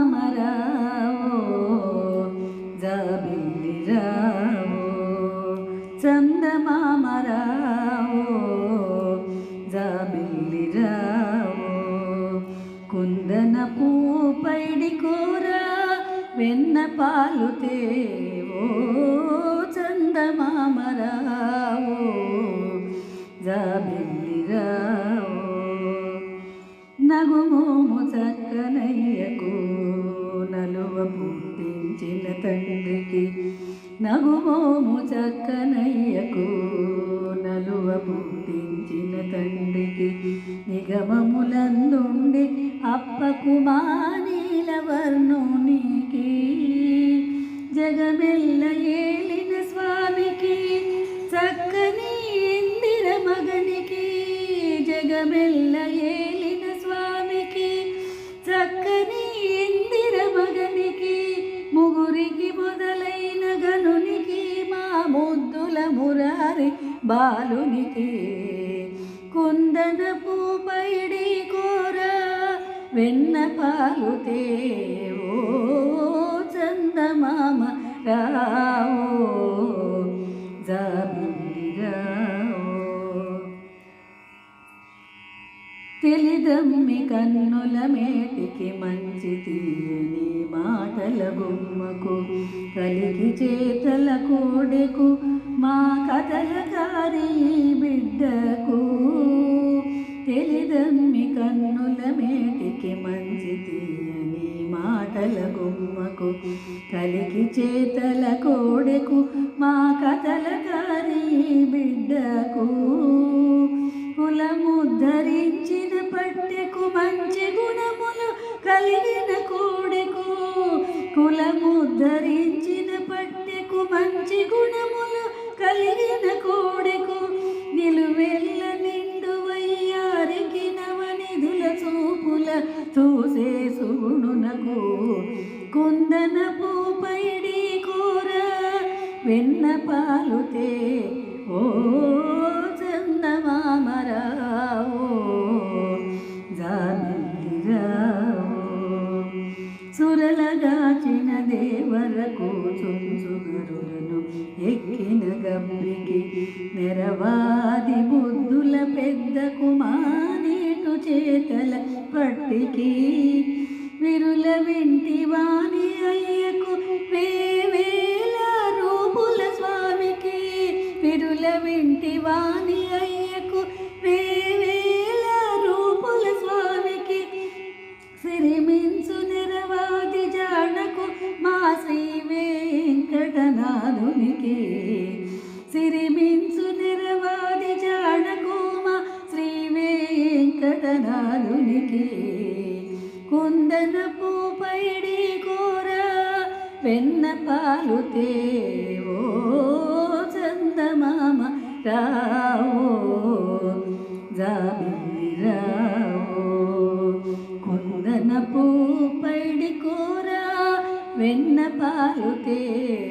చందమామరావో జాబిల్లిరావో చందమామరావో జాబిల్లిరావో కుందన పూ పైడి కూర వెన్న పాలు తేవో చందమామరావో జాబి నగుమోము చక్కనయ్యకు నలువ పుట్టించిన తండ్రికి. నగుమోము చక్కనయ్యకు నలువ పుట్టించిన తండ్రికి. నిగమములందుండి అప్పకు మానీల వర్ణునికి జగమెల్ల ఏలిన స్వామికి చక్కని ఇందిర మగనికి. జగమెల్ల ఏలిన మురారి బాలునికి కుందన పూపైడి కూర వెన్న పాలు తేవో చందమామ రావు. తెలిదమ్మి కన్నుల మేటికి మంచి తీయని మాటల బొమ్మకు కలిగి చేతల కోడెకు మా కథల కారి బిడ్డకు. తెలిదమ్మి కన్నుల మేటికి మంచి తీయని మాటల బొమ్మకు కలిగి చేతల కోడెకు మా కథల కారి బిడ్డకు. కులముద్ధరించిన పట్టెకు మంచి గుణములు కలిగిన కోడెకు. కులముద్ధరించిన పట్టెకు మంచి గుణములు కలిగిన కోడెకు. నిలువెల్ల నిండు వయ్యారికి నవనిధుల చూపుల చూసే సుగుణునకు. కుందన పూపైడి కూర వెన్న పాలుతే దేవరకు చుంచుగరులను ఎక్కిన గబ్బికి నెరవాది బుద్ధుల పెద్ద కుమానేటు చేతల పట్టికి విరుల వింటి వాణి అయ్యకు వేవేల రూపుల స్వామికి విరుల వింటి వాణి అయ్య వెంకటనాథునికి సిరిమించు నిరవాది జానకోమ శ్రీ వెంకటనాథునికి. కుందన పూపైడి కూర వెన్న పాలు తేవో చందమామ రావో. జాబిల్లి కుందన పూపైడి కూర వెన్న పాలు తేవో.